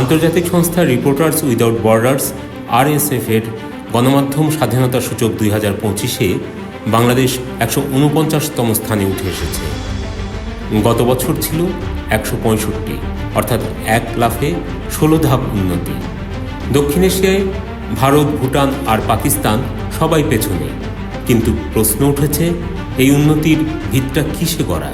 আন্তর্জাতিক সংস্থা reporters without borders RSF এর গণমাধ্যম স্বাধীনতা সূচক দুই হাজার পঁচিশে বাংলাদেশ একশো উনপঞ্চাশতম স্থানে উঠে এসেছে। গত বছর ছিল একশো পঁয়ষট্টি, অর্থাৎ এক লাফে ষোলো ধাপ উন্নতি। দক্ষিণ এশিয়ায় ভারত, ভুটান আর পাকিস্তান সবাই পেছনে, কিন্তু প্রশ্ন উঠেছে, এই উন্নতির ভিতটা কিসে গড়া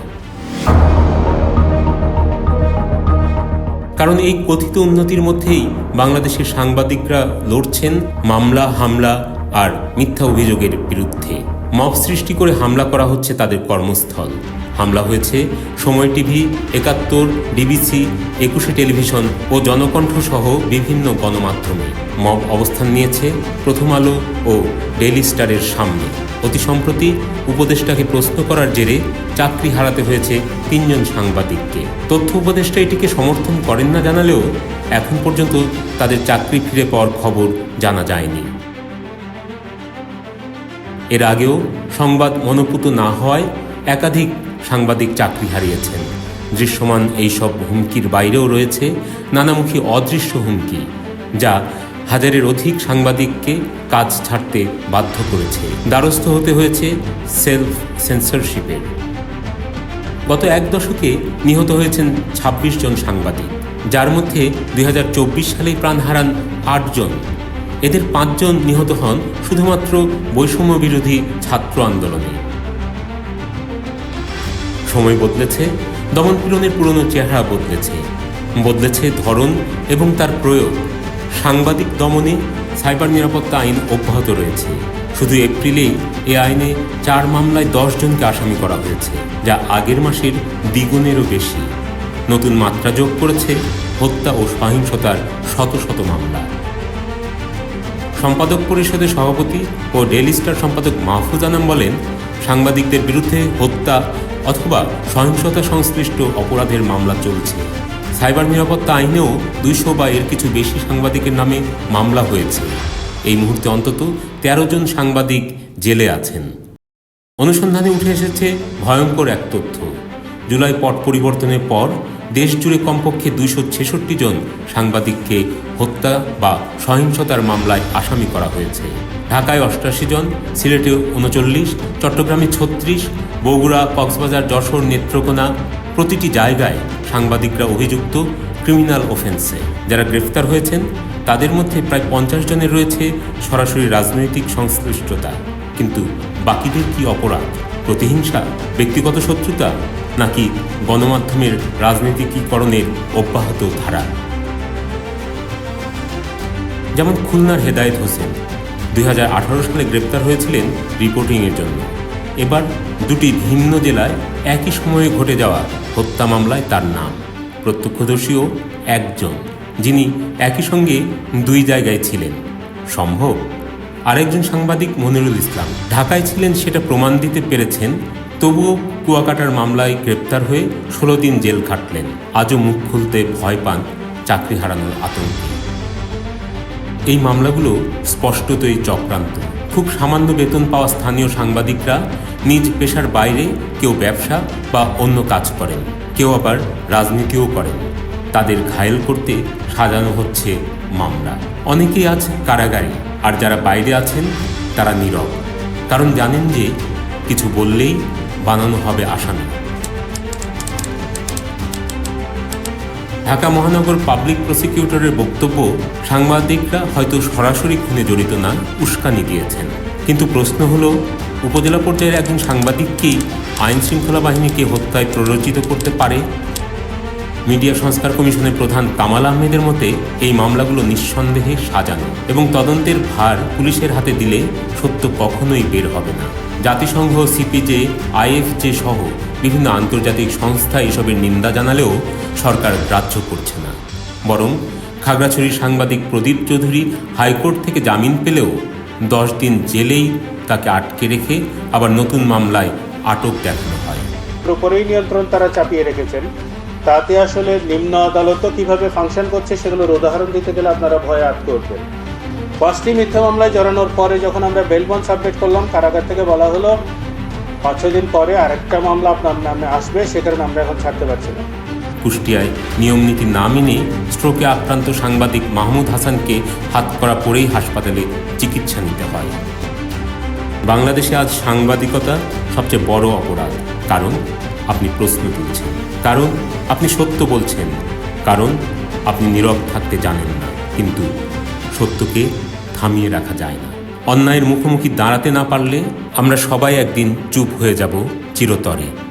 কারণ এই কথিত উন্নতির মধ্যেই বাংলাদেশের সাংবাদিকরা লড়ছেন মামলা, হামলা আর মিথ্যা অভিযোগের বিরুদ্ধে। মব সৃষ্টি করে হামলা করা হচ্ছে তাদের কর্মস্থল। হামলা হয়েছে সময় টিভি, একাত্তর ডিবিসি একুশে টেলিভিশন ও জনকণ্ঠ সহ বিভিন্ন গণমাধ্যমে। মব অবস্থান নিয়েছে প্রথম আলো ও ডেলি স্টারের সামনে। অতি সম্প্রতি উপদেষ্টাকে প্রশ্ন করার জেরে চাকরি হারাতে হয়েছে তিনজন সাংবাদিককে। তথ্য উপদেষ্টা এটিকে সমর্থন করেন না জানালেও এখন পর্যন্ত তাদের চাকরি ফিরে পাওয়ার খবর জানা যায়নি। এর আগেও সংবাদ মনোপুত না হওয়ায় একাধিক সাংবাদিক চাকরি হারিয়েছেন। দৃশ্যমান এইসব হুমকির বাইরেও রয়েছে নানামুখী অদৃশ্য হুমকি, যা হাজারের অধিক সাংবাদিককে কাজ ছাড়তে বাধ্য করেছে। দ্বারস্থ হতে হয়েছে সেলফ সেন্সরশিপের। গত এক দশকে নিহত হয়েছেন ২৬ জন সাংবাদিক, যার মধ্যে দুই হাজার চব্বিশ সালেই প্রাণ হারান আটজন এদের পাঁচজন নিহত হন শুধুমাত্র বৈষম্য বিরোধী ছাত্র আন্দোলনে। সময় বদলেছে দমনপীড়নের পুরনো চেহারা বদলেছে। বদলেছে ধরন এবং তার প্রয়োগ। সাংবাদিক দমনে সাইবার নিরাপত্তা আইন অব্যাহত রয়েছে। শুধু এপ্রিলেই এ আইনে চার মামলায় দশ জনকে আসামি করা হয়েছে, যা আগের মাসের দ্বিগুণেরও বেশি। নতুন মাত্রা যোগ করেছে হত্যা ও সহিংসতার শত শত মামলা। সম্পাদক পরিষদের সভাপতি ও ডেইলি স্টার সম্পাদক মাহফুজ আনাম বলেন, সাংবাদিকদের বিরুদ্ধে হত্যা অথবা সহিংসতা সংশ্লিষ্ট অপরাধের মামলা চলছে। সাইবার নিরাপত্তা আইনেও দুইশো বা এর কিছু বেশি সাংবাদিকের নামে মামলা হয়েছে। এই মুহূর্তে অন্তত তেরো জন সাংবাদিক জেলে আছেন। অনুসন্ধানে উঠে এসেছে ভয়ঙ্কর এক তথ্য। জুলাই পট পরিবর্তনের পর দেশ জুড়ে কমপক্ষে দুইশো ছেষট্টি জন সাংবাদিককে হত্যা বা সহিংসতার মামলায় আসামি করা হয়েছে। ঢাকায় অষ্টাশি জন, সিলেটে উনচল্লিশ, চট্টগ্রামে ছত্রিশ, বগুড়া, কক্সবাজার, যশোর, নেত্রকোনা প্রতিটি জায়গায় সাংবাদিকরা অভিযুক্ত ক্রিমিনাল অফেন্সে। যারা গ্রেফতার হয়েছেন, তাদের মধ্যে প্রায় পঞ্চাশ জনের রয়েছে সরাসরি রাজনৈতিক সংশ্লিষ্টতা। কিন্তু বাকিদের কি অপরাধ? প্রতিহিংসা, ব্যক্তিগত শত্রুতা, নাকি গণমাধ্যমের রাজনীতিকীকরণের অব্যাহত ধারা? যেমন খুলনার হেদায়েত হোসেন দু হাজার আঠারো সালে গ্রেপ্তার হয়েছিলেন রিপোর্টিংয়ের জন্য। এবার দুটি ভিন্ন জেলায় একই সময়ে ঘটে যাওয়া হত্যা মামলায় তার নাম। প্রত্যক্ষদর্শীও একজন, যিনি একই সঙ্গে দুই জায়গায় ছিলেন। সম্ভব? আরেকজন সাংবাদিক মনিরুল ইসলাম। ঢাকায় ছিলেন সেটা প্রমাণ দিতে পেরেছেন, তবুও কুয়াকাটার মামলায় গ্রেপ্তার হয়ে ষোলো দিন জেল খাটলেন। আজও মুখ খুলতে ভয় পান চাকরি হারানোর আতঙ্কে। এই মামলাগুলো স্পষ্টতই চক্রান্ত। খুব সামান্য বেতন পাওয়া স্থানীয় সাংবাদিকরা নিজ পেশার বাইরে কেউ ব্যবসা বা অন্য কাজ করেন, কেউ আবার রাজনীতিও করেন। তাদের ঘায়েল করতে সাজানো হচ্ছে মামলা। অনেকেই আজ কারাগারে, আর যারা বাইরে আছেন, তারা নীরব। কারণ জানেন যে কিছু বললেই বানানো হবে আসামি। ঢাকা মহানগর পাবলিক প্রসিকিউটরের বক্তব্য সাংবাদিকরা হয়তো সরাসরি খুনে জড়িত না, উস্কানি দিয়েছেন। কিন্তু প্রশ্ন হলো, উপজেলা পর্যায়ের একজন সাংবাদিককেই আইন শৃঙ্খলা বাহিনীকে হত্যায় প্ররোচিত করতে পারে? মিডিয়া সংস্কার কমিশনের প্রধান কামাল আহমেদের মতে, এই মামলাগুলো নিঃসন্দেহে সাজানো এবং তদন্তের ভার পুলিশের হাতে দিলে সত্য কখনোই বের হবে না। জাতিসংঘ, সিপিজে, আইএফজে সহ বিভিন্ন আন্তর্জাতিক সংস্থা এসবের নিন্দা জানালেও সরকার গ্রাহ্য করছে না। বরং খাগড়াছড়ির সাংবাদিক প্রদীপ চৌধুরী হাইকোর্ট থেকে জামিন পেলেও দশ দিন জেলেই তাকে আটকে রেখে আবার নতুন মামলায় আটক দেখানো হয়। উপরেই নিয়ন্ত্রণ তারা চাপিয়ে রেখেছেন। তাতে আসলে নিম্ন আদালতও কীভাবে ফাংশন করছে সেগুলোর উদাহরণ দিতে গেলে আপনারা ভয়ে আটকে করবেন পাঁচটি মিথ্যা মামলায় জড়ানোর পরে যখন আমরা বেলবন সাবমিট করলাম, কারাগার থেকে বলা হলো পাঁচ ছয় দিন পরে আরেকটা মামলা আপনার নামে আসবে সে কারণে আমরা এখন ছাড়তে পারছি না। কুষ্টিয়ায় নিয়মনীতি না মেনে স্ট্রোকে আক্রান্ত সাংবাদিক মাহমুদ হাসানকে হাতকড়া পরেই হাসপাতালে চিকিৎসা নিতে হয়। বাংলাদেশে আজ সাংবাদিকতা সবচেয়ে বড় অপরাধ। কারণ আপনি প্রশ্ন তুলছেন। কারণ আপনি সত্য বলছেন। কারণ আপনি নীরব থাকতে জানেন না। কিন্তু সত্যকে থামিয়ে রাখা যায় না। অন্যায়ের মুখোমুখি দাঁড়াতে না পারলে আমরা সবাই একদিন চুপ হয়ে যাব চিরতরে।